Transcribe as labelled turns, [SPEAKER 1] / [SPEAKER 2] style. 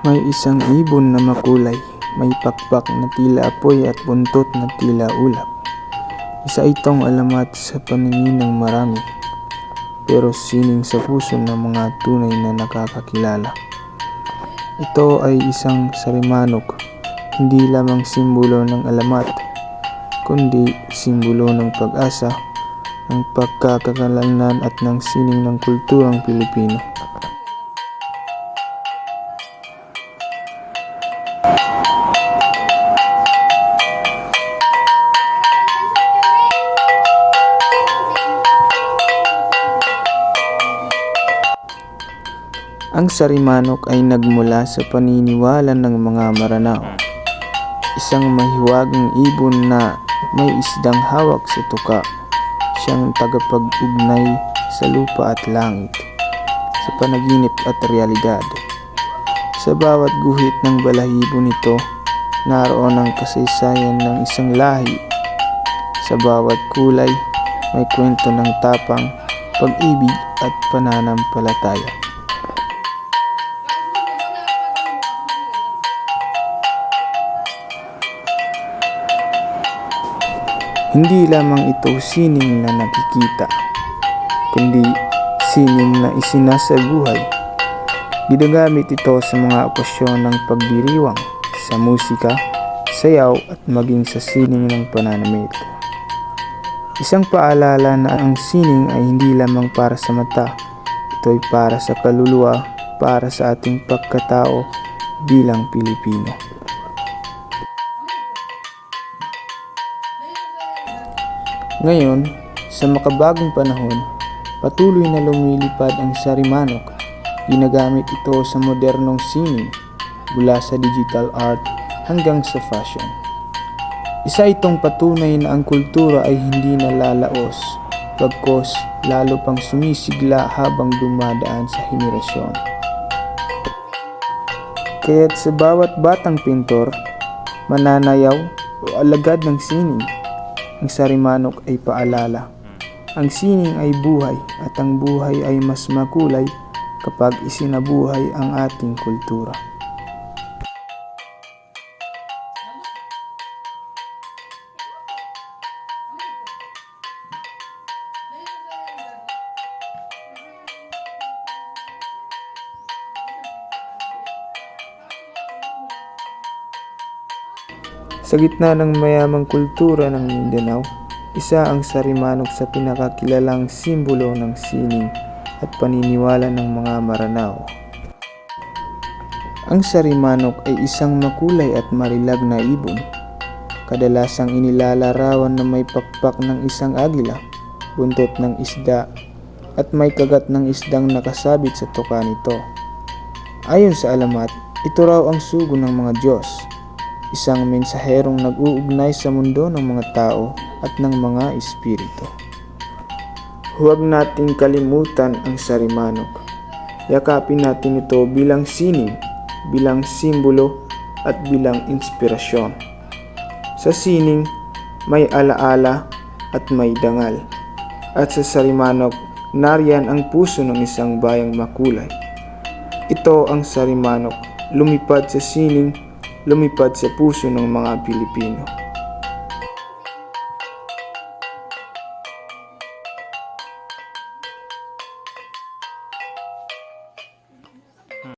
[SPEAKER 1] May isang ibon na makulay, may pakpak na tila apoy at buntot na tila ulap. Isa itong alamat sa paningin ng marami, pero sining sa puso ng mga tunay na nakakakilala. Ito ay isang sarimanok, hindi lamang simbolo ng alamat, kundi simbolo ng pag-asa, ng pagkakakalangnan at ng sining ng kulturang Pilipino. Ang sarimanok ay nagmula sa paniniwala ng mga Maranao. Isang mahiwagang ibon na may isdang hawak sa tuka. Siyang tagapag-ugnay sa lupa at langit, sa panaginip at realidad. Sa bawat guhit ng balahibo nito, naroon ang kasaysayan ng isang lahi. Sa bawat kulay, may kwento ng tapang, pag-ibig at pananampalataya. Hindi lamang ito sining na nakikita, kundi sining na isinasabuhay. Ginagamit ito sa mga okasyon ng pagdiriwang, sa musika, sayaw at maging sa sining ng pananamit. Isang paalala na ang sining ay hindi lamang para sa mata, ito ay para sa kaluluwa, para sa ating pagkatao bilang Pilipino. Ngayon, sa makabagong panahon, patuloy na lumilipad ang sarimanok. Ginagamit ito sa modernong sining, mula sa digital art hanggang sa fashion. Isa itong patunay na ang kultura ay hindi nalalaos, bagkos lalo pang sumisigla habang dumadaan sa henerasyon. Kaya't sa bawat batang pintor, mananayaw o alagad ng sining, ang sarimanok ay paalala. Ang sining ay buhay at ang buhay ay mas makulay kapag isinabuhay ang ating kultura. Sa gitna ng mayamang kultura ng Mindanao, isa ang sarimanok sa pinakakilalang simbolo ng sining at paniniwala ng mga Maranao. Ang sarimanok ay isang makulay at marilag na ibon. Kadalasang inilalarawan na may pakpak ng isang agila, buntot ng isda, at may kagat ng isdang nakasabit sa tuka nito. Ayon sa alamat, ito raw ang sugo ng mga Diyos isang mensaherong nag-uugnay sa mundo ng mga tao at ng mga espiritu. Huwag nating kalimutan ang sarimanok. Yakapin natin ito bilang sining, bilang simbolo at bilang inspirasyon. Sa sining, may alaala at may dangal. At sa sarimanok, nariyan ang puso ng isang bayang makulay. Ito ang sarimanok, lumipad sa sining lumipad sa puso ng mga Pilipino.